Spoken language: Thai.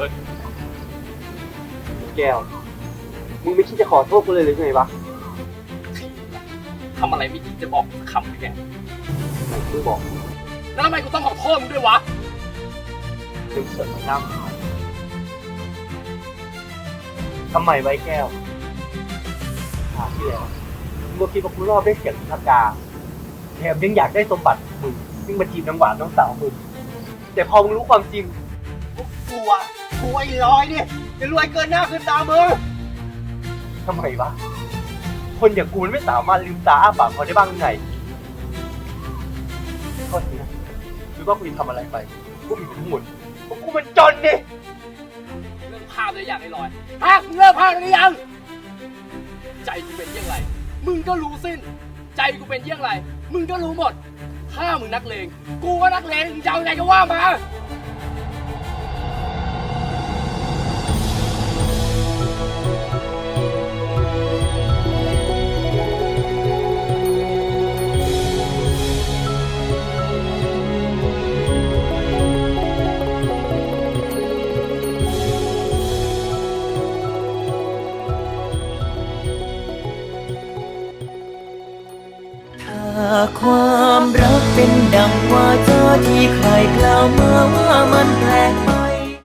ฮ้ยแก้ว มึงไม่คิดจะขอโทษกูเลยหรือไงวะทำอะไรไม่คิดจะบอกสักคำเลยแกไหนมึงบอกแล้วทำไมกูต้องขอโทษมึงด้วยวะมึงเสริมมาน้ำทำไมไว้แก้วถามที่แล้วมึงก็คิดว่ากูรอบได้เสียงทักกาแถมยังอยากได้สมบัติมึงซึ่งมาจีบน้ำหวานน้องสาวมึงแต่พอมึงรู้ความจริงกูอะ กูไอ้ลอยเนี่ยจะรวยเกินหน้าเกินตามึงทำไมวะ คนอย่างกูมันไม่สามารถลืมตาอ้าปากพอได้บ้างหรือไงโทษทีนะหรือว่ากูจะทำอะไรไป กูผิดทั้งหมดเพราะกูมันจนนี่เรื่องภาพเลยอย่างไอ้ลอยฮะมึงเลิกภาพกันหรือยัง ใจกูเป็นเยี่ยงไร มึงก็รู้สิ้น ใจกูเป็นเยี่ยงไร มึงก็รู้หมด ถ้ามึงนักเลง กูก็นักเลงมึงจะเอาไงก็ว่ามา ความรักเป็นดังว่าเจอที่ใครกล่าว